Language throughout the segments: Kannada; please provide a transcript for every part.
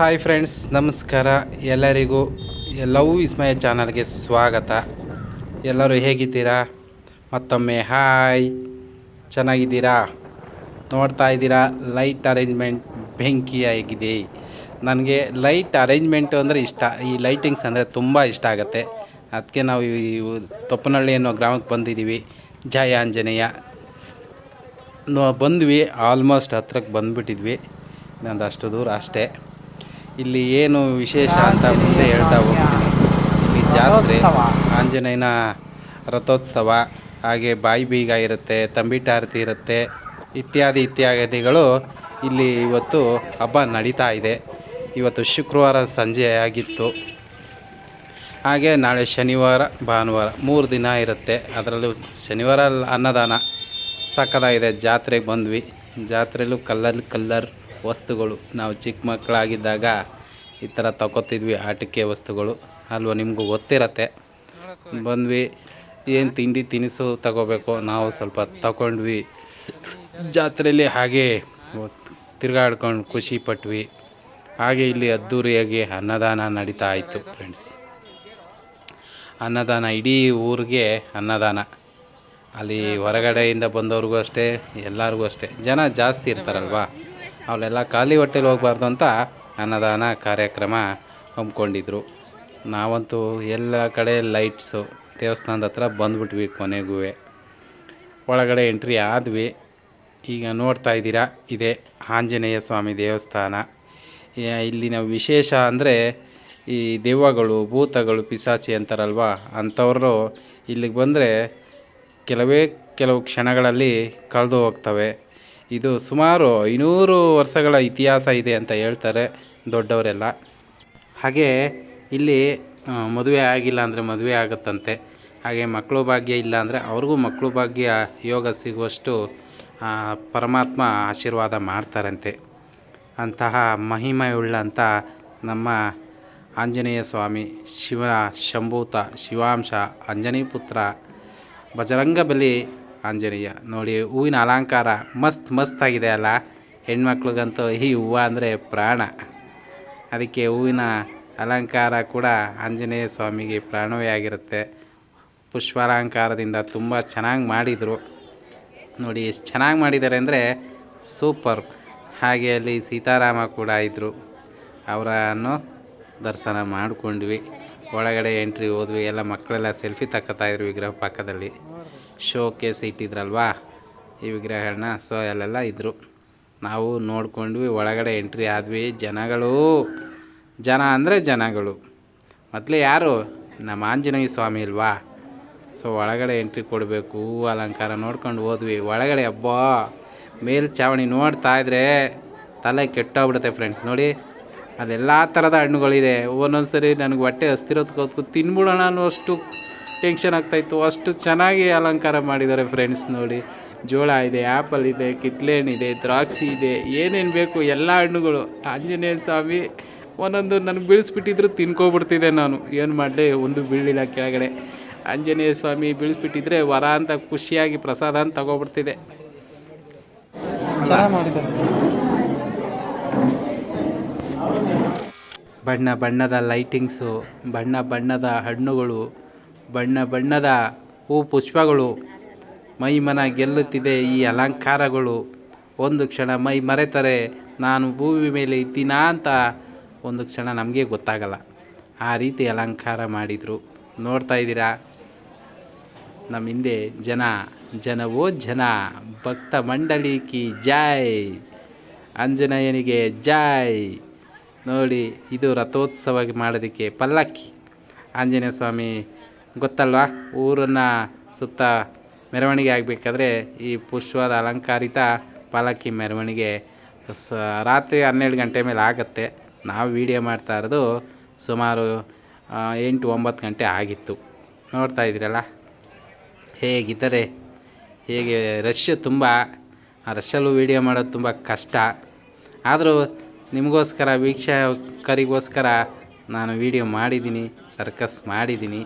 ಹಾಯ್ ಫ್ರೆಂಡ್ಸ್ ನಮಸ್ಕಾರ. ಎಲ್ಲರಿಗೂ ಲವ್ ವಿಸ್ಮಯ ಚಾನಲ್ಗೆ ಸ್ವಾಗತ. ಎಲ್ಲರೂ ಹೇಗಿದ್ದೀರಾ? ಮತ್ತೊಮ್ಮೆ ಹಾಯ್ ಚೆನ್ನಾಗಿದ್ದೀರಾ? ನೋಡ್ತಾ ಇದ್ದೀರಾ? ಲೈಟ್ ಅರೇಂಜ್ಮೆಂಟ್ ಬೆಂಕಿಯಾಗಿದೆ. ನನಗೆ ಲೈಟ್ ಅರೇಂಜ್ಮೆಂಟು ಅಂದರೆ ಇಷ್ಟ. ಈ ಲೈಟಿಂಗ್ಸ್ ಅಂದರೆ ತುಂಬ ಇಷ್ಟ ಆಗುತ್ತೆ. ಅದಕ್ಕೆ ನಾವು ಈ ತೊಪ್ಪನಹಳ್ಳಿ ಅನ್ನೋ ಗ್ರಾಮಕ್ಕೆ ಬಂದಿದ್ದೀವಿ. ಜಯ ಆಂಜನೇಯ. ಬಂದ್ವಿ. ಆಲ್ಮೋಸ್ಟ್ ಹತ್ರಕ್ಕೆ ಬಂದುಬಿಟ್ಟಿದ್ವಿ. ಇನ್ನೊಂದು ಅಷ್ಟು ದೂರ ಅಷ್ಟೇ. ಇಲ್ಲಿ ಏನು ವಿಶೇಷ ಅಂತ ಮುಂದೆ ಹೇಳ್ತಾ ಹೋಗ್ತೀನಿ. ಇಲ್ಲಿ ಜಾತ್ರೆ, ಆಂಜನೇಯನ ರಥೋತ್ಸವ, ಹಾಗೆ ಬಾಯಿ ಬೀಗ ಇರುತ್ತೆ ತಂಬಿಟಾರತಿ ಇರುತ್ತೆ, ಇತ್ಯಾದಿ ಇತ್ಯಾದಿಗಳು ಇಲ್ಲಿ ಇವತ್ತು ಹಬ್ಬ ನಡೀತಾ ಇದೆ. ಇವತ್ತು ಶುಕ್ರವಾರ ಸಂಜೆ ಆಗಿತ್ತು. ಹಾಗೆ ನಾಳೆ ಶನಿವಾರ, ಭಾನುವಾರ, ಮೂರು ದಿನ ಇರುತ್ತೆ. ಅದರಲ್ಲೂ ಶನಿವಾರ ಅನ್ನದಾನ ಸಕ್ಕದಾಗಿದೆ ಜಾತ್ರೆಗೆ ಬಂದ್ವಿ. ಜಾತ್ರೆಯಲ್ಲೂ ಕಲ್ಲರ್ ಕಲ್ಲರ್ ವಸ್ತುಗಳು. ನಾವು ಚಿಕ್ಕ ಮಕ್ಕಳಾಗಿದ್ದಾಗ ಈ ಥರ ತಗೋತಿದ್ವಿ ಆಟಿಕೆ ವಸ್ತುಗಳು. ಅಲ್ವ, ನಿಮಗೂ ಗೊತ್ತಿರತ್ತೆ. ಬಂದ್ವಿ, ಏನು ತಿಂಡಿ ತಿನಿಸು ತಗೋಬೇಕು? ನಾವು ಸ್ವಲ್ಪ ತಗೊಂಡ್ವಿ. ಜಾತ್ರೆಯಲ್ಲಿ ಹಾಗೆ ತಿರುಗಾಡ್ಕೊಂಡು ಖುಷಿ ಪಟ್ವಿ. ಹಾಗೆ ಇಲ್ಲಿ ಅದ್ಧೂರಿಯಾಗಿ ಅನ್ನದಾನ ನಡೀತಾ ಇತ್ತು ಫ್ರೆಂಡ್ಸ್ ಅನ್ನದಾನ, ಇಡೀ ಊರಿಗೆ ಅನ್ನದಾನ. ಅಲ್ಲಿ ಹೊರಗಡೆಯಿಂದ ಬಂದವ್ರಿಗೂ ಅಷ್ಟೇ, ಎಲ್ಲರಿಗೂ ಅಷ್ಟೇ. ಜನ ಜಾಸ್ತಿ ಇರ್ತಾರಲ್ವ? ಅವರೆಲ್ಲ ಖಾಲಿ ಹೊಟ್ಟೆಲಿ ಹೋಗಬಾರ್ದು ಅಂತ ಅನ್ನದಾನ ಕಾರ್ಯಕ್ರಮ ಹಮ್ಮಿಕೊಂಡಿದ್ರು. ನಾವಂತೂ ಎಲ್ಲ ಕಡೆ ಲೈಟ್ಸು ದೇವಸ್ಥಾನದ ಹತ್ರ ಬಂದ್ಬಿಟ್ವಿ ಕೊನೆಗೂ. ಒಳಗಡೆ ಎಂಟ್ರಿ ಆದ್ವಿ. ಈಗ ನೋಡ್ತಾ ಇದ್ದೀರಾ, ಇದೆ ಆಂಜನೇಯ ಸ್ವಾಮಿ ದೇವಸ್ಥಾನ. ಇಲ್ಲಿನ ವಿಶೇಷ ಅಂದರೆ ಈ ದೆವ್ವಗಳು, ಭೂತಗಳು, ಪಿಸಾಚಿ ಅಂತಾರಲ್ವ, ಅಂಥವರು ಇಲ್ಲಿಗೆ ಬಂದರೆ ಕೆಲವೇ ಕೆಲವು ಕ್ಷಣಗಳಲ್ಲಿ ಕಳೆದು ಹೋಗ್ತವೆ. ಇದು ಸುಮಾರು ಐನೂರು ವರ್ಷಗಳ ಇತಿಹಾಸ ಇದೆ ಅಂತ ಹೇಳ್ತಾರೆ ದೊಡ್ಡವರೆಲ್ಲ. ಹಾಗೆ ಇಲ್ಲಿ ಮದುವೆ ಆಗಿಲ್ಲ ಅಂದರೆ ಮದುವೆ ಆಗುತ್ತಂತೆ. ಹಾಗೆ ಮಕ್ಕಳು ಭಾಗ್ಯ ಇಲ್ಲ ಅಂದರೆ ಅವ್ರಿಗೂ ಮಕ್ಕಳು ಭಾಗ್ಯ ಯೋಗ ಸಿಗುವಷ್ಟು ಪರಮಾತ್ಮ ಆಶೀರ್ವಾದ ಮಾಡ್ತಾರಂತೆ. ಅಂತಹ ಮಹಿಮೆಯುಳ್ಳಂಥ ನಮ್ಮ ಆಂಜನೇಯ ಸ್ವಾಮಿ ಶಿವ ಶಂಭೂತ ಶಿವಾಂಶ ಆಂಜನೇಯ ಪುತ್ರ ಬಜರಂಗ ಬಲಿ ಆಂಜನೇಯ. ನೋಡಿ, ಹೂವಿನ ಅಲಂಕಾರ ಮಸ್ತ್ ಮಸ್ತ್ ಆಗಿದೆ ಅಲ್ಲ. ಹೆಣ್ಮಕ್ಳಿಗಂತೂ ಈ ಹೂವು ಅಂದರೆ ಪ್ರಾಣ. ಅದಕ್ಕೆ ಹೂವಿನ ಅಲಂಕಾರ ಕೂಡ ಆಂಜನೇಯ ಸ್ವಾಮಿಗೆ ಪ್ರಾಣವೇ ಆಗಿರುತ್ತೆ. ಪುಷ್ಪಾಲಂಕಾರದಿಂದ ತುಂಬ ಚೆನ್ನಾಗಿ ಮಾಡಿದರು. ನೋಡಿ, ಎಷ್ಟು ಚೆನ್ನಾಗಿ ಮಾಡಿದ್ದಾರೆ ಅಂದರೆ ಸೂಪರ್. ಹಾಗೆ ಅಲ್ಲಿ ಸೀತಾರಾಮ ಕೂಡ ಇದ್ದರು ಅವರನ್ನು ದರ್ಶನ ಮಾಡಿಕೊಂಡ್ವಿ. ಒಳಗಡೆ ಎಂಟ್ರಿ ಹೋದ್ವಿ, ಎಲ್ಲ ಮಕ್ಕಳೆಲ್ಲ ಸೆಲ್ಫಿ ತಗೋತಾಯಿದ್ರು ವಿಗ್ರಹ ಪಕ್ಕದಲ್ಲಿ ಶೋ ಕೇಸ್ ಇಟ್ಟಿದ್ರಲ್ವಾ ಈ ವಿಗ್ರಹಗಳನ್ನ ಸೊ ಅಲ್ಲೆಲ್ಲ ಇದ್ದರು ನಾವು ನೋಡ್ಕೊಂಡ್ವಿ, ಒಳಗಡೆ ಎಂಟ್ರಿ ಆದ್ವಿ. ಜನಗಳು, ಜನ ಅಂದರೆ ಜನಗಳು. ಮೊದಲೇ ಯಾರು? ನಮ್ಮ ಆಂಜನೇಯ ಸ್ವಾಮಿ ಇಲ್ವಾ ಸೊ ಒಳಗಡೆ ಎಂಟ್ರಿ ಕೊಡಬೇಕು, ಅಲಂಕಾರ ನೋಡ್ಕೊಂಡು ಹೋದ್ವಿ. ಒಳಗಡೆ ಹಬ್ಬ ಮೇಲ್ಛಾವಣಿ ನೋಡ್ತಾ ಇದ್ರೆ ತಲೆ ಕೆಟ್ಟೋಗ್ಬಿಡುತ್ತೆ ಫ್ರೆಂಡ್ಸ್ ನೋಡಿ ಅದೆಲ್ಲ ಥರದ ಹಣ್ಣುಗಳಿದೆ. ಒಂದೊಂದು ಸರಿ ನನಗೆ ಹೊಟ್ಟೆ ಹಸ್ತಿರೋದು ಕೂತ್ಕೊ ತಿನ್ಬಿಡೋಣ ಅನ್ನೋ ಅಷ್ಟು ಟೆನ್ಷನ್ ಆಗ್ತಾಯಿತ್ತು ಅಷ್ಟು ಚೆನ್ನಾಗಿ ಅಲಂಕಾರ ಮಾಡಿದ್ದಾರೆ ಫ್ರೆಂಡ್ಸ್ ನೋಡಿ. ಜೋಳ ಇದೆ ಆ್ಯಪಲ್ ಇದೆ ಕಿತ್ಲೆ ಇದೆ, ದ್ರಾಕ್ಷಿ ಇದೆ, ಏನೇನು ಬೇಕು ಎಲ್ಲ ಹಣ್ಣುಗಳು. ಆಂಜನೇಯ ಸ್ವಾಮಿ ಒಂದೊಂದು ನನಗೆ ಬೀಳಿಸ್ಬಿಟ್ಟಿದ್ರು ತಿನ್ಕೊಬಿಡ್ತಿದ್ದೆ ನಾನು. ಏನು ಮಾಡಲಿ ಒಂದು ಬೀಳಿಲ್ಲ ಕೆಳಗಡೆ. ಆಂಜನೇಯ ಸ್ವಾಮಿ ಬೀಳಿಸ್ಬಿಟ್ಟಿದ್ರೆ ವರ ಅಂತ ಖುಷಿಯಾಗಿ ಪ್ರಸಾದ ಅಂತ ತಗೊಬಿಡ್ತಿದ್ದೆ ಚೆನ್ನಾಗಿ ಮಾಡಿದ್ದಾರೆ ಬಣ್ಣ ಬಣ್ಣದ ಲೈಟಿಂಗ್ಸು ಬಣ್ಣ ಬಣ್ಣದ ಹಣ್ಣುಗಳು, ಬಣ್ಣ ಬಣ್ಣದ ಹೂ ಪುಷ್ಪಗಳು. ಮೈ ಮನ ಗೆಲ್ಲುತ್ತಿದೆ ಈ ಅಲಂಕಾರಗಳು. ಒಂದು ಕ್ಷಣ ಮೈ ಮರೆತರೆ ನಾನು ಭೂಮಿ ಮೇಲೆ ಇದ್ದೀನಾ ಅಂತ ಒಂದು ಕ್ಷಣ ನಮಗೆ ಗೊತ್ತಾಗಲ್ಲ. ಆ ರೀತಿ ಅಲಂಕಾರ ಮಾಡಿದರು. ನೋಡ್ತಾ ಇದ್ದೀರಾ? ನಮ್ಮ ಹಿಂದೆ ಜನ, ಜನವೋ ಜನ, ಭಕ್ತ ಮಂಡಳಿ ಕಿ ಜಾಯ್ ಆಂಜನೇಯನಿಗೆ ಜೈ. ನೋಡಿ, ಇದು ರಥೋತ್ಸವ ಮಾಡೋದಕ್ಕೆ ಪಲ್ಲಕ್ಕಿ. ಆಂಜನೇಯ ಸ್ವಾಮಿ, ಗೊತ್ತಲ್ವಾ? ಊರನ್ನು ಸುತ್ತ ಮೆರವಣಿಗೆ ಆಗಬೇಕಾದ್ರೆ ಈ ಪುಷ್ಪದ ಅಲಂಕಾರಿತ ಪಲ್ಲಕ್ಕಿ ಮೆರವಣಿಗೆ ಸ, ರಾತ್ರಿ ಹನ್ನೆರಡು ಗಂಟೆ ಮೇಲೆ ಆಗುತ್ತೆ. ನಾವು ವೀಡಿಯೋ ಮಾಡ್ತಾ ಇರೋದು ಸುಮಾರು ಎಂಟು, ಒಂಬತ್ತು ಗಂಟೆ ಆಗಿತ್ತು. ನೋಡ್ತಾ ಇದ್ದೀರಲ್ಲ? ಹೇಗಿದ್ದಾರೆ, ಹೇಗೆ ರಶ್ ತುಂಬ, ಆ ರಶಲ್ಲೂ ವೀಡಿಯೋ ಮಾಡೋದು ತುಂಬ ಕಷ್ಟ. ಆದರೂ ನಿಮಗೋಸ್ಕರ, ವೀಕ್ಷಕರಿಗೋಸ್ಕರ ನಾನು ವಿಡಿಯೋ ಮಾಡಿದ್ದೀನಿ ಸರ್ಕಸ್ ಮಾಡಿದ್ದೀನಿ.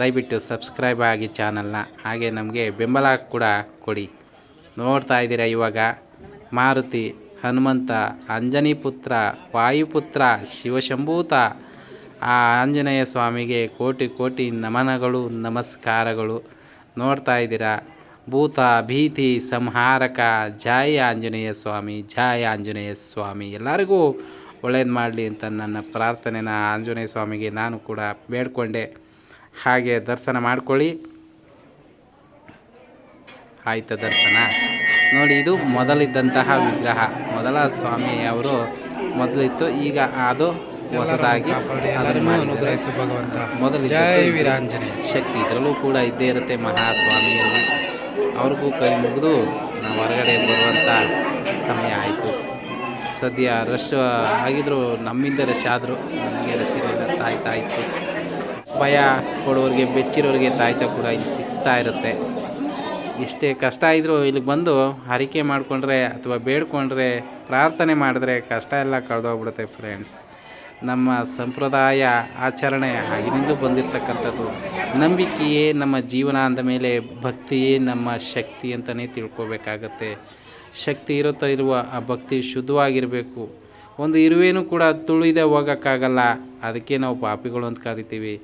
ದಯವಿಟ್ಟು ಸಬ್ಸ್ಕ್ರೈಬ್ ಆಗಿ ಚಾನಲ್ನ ಹಾಗೆ ನಮಗೆ ಬೆಂಬಲ ಕೂಡ ಕೊಡಿ. ನೋಡ್ತಾ ಇದ್ದೀರ ಇವಾಗ ಮಾರುತಿ ಹನುಮಂತ, ಅಂಜನಿ ಪುತ್ರ, ವಾಯುಪುತ್ರ, ಶಿವಶಂಭೂತ. ಆ ಆಂಜನೇಯ ಸ್ವಾಮಿಗೆ ಕೋಟಿ ಕೋಟಿ ನಮನಗಳು, ನಮಸ್ಕಾರಗಳು. ನೋಡ್ತಾ ಇದ್ದೀರಾ? ಭೂತ ಭೀತಿ ಸಂಹಾರಕ. ಜಾಯ ಆಂಜನೇಯ ಸ್ವಾಮಿ ಜಾಯ ಆಂಜನೇಯ ಸ್ವಾಮಿ. ಎಲ್ಲರಿಗೂ ಒಳ್ಳೇದು ಮಾಡಲಿ ಅಂತ ನನ್ನ ಪ್ರಾರ್ಥನೆನ ಆಂಜನೇಯ ಸ್ವಾಮಿಗೆ ನಾನು ಕೂಡ ಬೇಡ್ಕೊಂಡೆ. ಹಾಗೆ ದರ್ಶನ ಮಾಡ್ಕೊಳ್ಳಿ. ಆಯ್ತ ದರ್ಶನ. ನೋಡಿ ಇದು ಮೊದಲಿದ್ದಂತಹ ವಿಗ್ರಹ. ಮೊದಲ ಸ್ವಾಮಿ ಅವರು ಮೊದಲಿತ್ತು ಈಗ ಅದು ಹೊಸದಾಗಿ. ವೀರಾಂಜನೇಯ. ಶಕ್ತಿ. ಇದರಲ್ಲೂ ಕೂಡ ಇದ್ದೇ ಇರುತ್ತೆ ಮಹಾಸ್ವಾಮಿಯಲ್ಲಿ. ಅವ್ರಿಗೂ ಕೈ ಮುಗಿದು ನಾವು ಹೊರಗಡೆ ಬರುವಂಥ ಸಮಯ ಆಯಿತು. ಸದ್ಯ ರಶ್ ಆಗಿದ್ದರೂ ನಮ್ಮಿಂದ ರಶ್ ಆದರೂ ನಮಗೆ ರಶ್ ಇರಲಿಲ್ಲ ತಾಯ್ತಾ ಇತ್ತು ಭಯ ಕೊಡೋರಿಗೆ, ಬೆಚ್ಚಿರೋರಿಗೆ ತಾಯ್ತಾ ಕೂಡ ಇಲ್ಲಿ ಸಿಗ್ತಾ ಇರುತ್ತೆ. ಎಷ್ಟೇ ಕಷ್ಟ ಇದ್ದರೂ ಇಲ್ಲಿಗೆ ಬಂದು ಹರಿಕೆ ಮಾಡಿಕೊಂಡ್ರೆ ಅಥವಾ ಬೇಡ್ಕೊಂಡ್ರೆ ಪ್ರಾರ್ಥನೆ ಮಾಡಿದ್ರೆ ಕಷ್ಟ ಎಲ್ಲ ಕಳೆದೋಗ್ಬಿಡುತ್ತೆ ಫ್ರೆಂಡ್ಸ್ ನಮ್ಮ ಸಂಪ್ರದಾಯ ಆಚರಣೆ ಆಗಿನಿಂದ ಬಂದಿರತಕ್ಕಂಥದ್ದು. ನಂಬಿಕೆಯೇ ನಮ್ಮ ಜೀವನ ಅಂದ ಮೇಲೆ ಭಕ್ತಿಯೇ ನಮ್ಮ ಶಕ್ತಿ ಅಂತಲೇ ತಿಳ್ಕೊಬೇಕಾಗತ್ತೆ. ಶಕ್ತಿ ಇರುತ್ತಾ ಇರುವ ಆ ಭಕ್ತಿ ಶುದ್ಧವಾಗಿರಬೇಕು. ಒಂದು ಇರುವೆನೂ ಕೂಡ ತುಳಿದೆ ಹೋಗೋಕ್ಕಾಗಲ್ಲ. ಅದಕ್ಕೆ ನಾವು ಪಾಪಿಗಳು ಅಂತ ಕರಿತೀವಿ.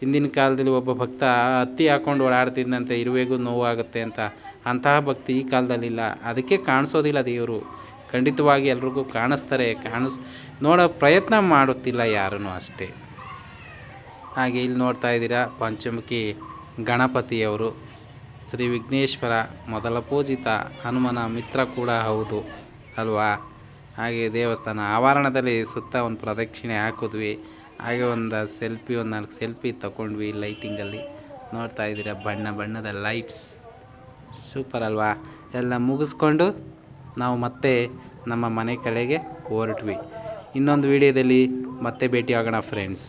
ಹಿಂದಿನ ಕಾಲದಲ್ಲಿ ಒಬ್ಬ ಭಕ್ತ ಹತ್ತಿ ಹಾಕೊಂಡು ಓಡಾಡ್ತಿದ್ದಂತೆ ಇರುವೆಗೂ ನೋವಾಗುತ್ತೆ ಅಂತ ಅಂತಹ ಭಕ್ತಿ ಈ ಕಾಲದಲ್ಲಿಲ್ಲ. ಅದಕ್ಕೆ ಕಾಣಿಸೋದಿಲ್ಲ ದೇವರು. ಖಂಡಿತವಾಗಿ ಎಲ್ರಿಗೂ ಕಾಣಿಸ್ತಾರೆ, ಕಾಣಿಸ್, ನೋಡೋ ಪ್ರಯತ್ನ ಮಾಡುತ್ತಿಲ್ಲ ಯಾರೂ ಅಷ್ಟೇ. ಹಾಗೆ ಇಲ್ಲಿ ನೋಡ್ತಾ ಇದ್ದೀರಾ ಪಂಚಮುಖಿ ಗಣಪತಿಯವರು. ಶ್ರೀ ವಿಘ್ನೇಶ್ವರ ಮೊದಲ ಪೂಜಿತ ಹನುಮನ ಮಿತ್ರ ಕೂಡ ಹೌದು, ಅಲ್ವಾ? ಹಾಗೆ ದೇವಸ್ಥಾನ ಆವರಣದಲ್ಲಿ ಸುತ್ತ ಒಂದು ಪ್ರದಕ್ಷಿಣೆ ಹಾಕಿದ್ವಿ. ಹಾಗೆ ಒಂದು ಸೆಲ್ಫಿ, ಒಂದು ನಾಲ್ಕು ಸೆಲ್ಫಿ ತಗೊಂಡ್ವಿ ಲೈಟಿಂಗಲ್ಲಿ. ನೋಡ್ತಾ ಇದ್ದೀರಾ ಬಣ್ಣ ಬಣ್ಣದ ಲೈಟ್ಸ್. ಸೂಪರ್ ಅಲ್ವಾ? ಎಲ್ಲ ಮುಗಿಸ್ಕೊಂಡು ನಾವು ಮತ್ತೆ ನಮ್ಮ ಮನೆ ಕಡೆಗೆ ಹೊರಟ್ವಿ. ಇನ್ನೊಂದು ವಿಡಿಯೋದಲ್ಲಿ ಮತ್ತೆ ಭೇಟಿಯಾಗೋಣ ಫ್ರೆಂಡ್ಸ್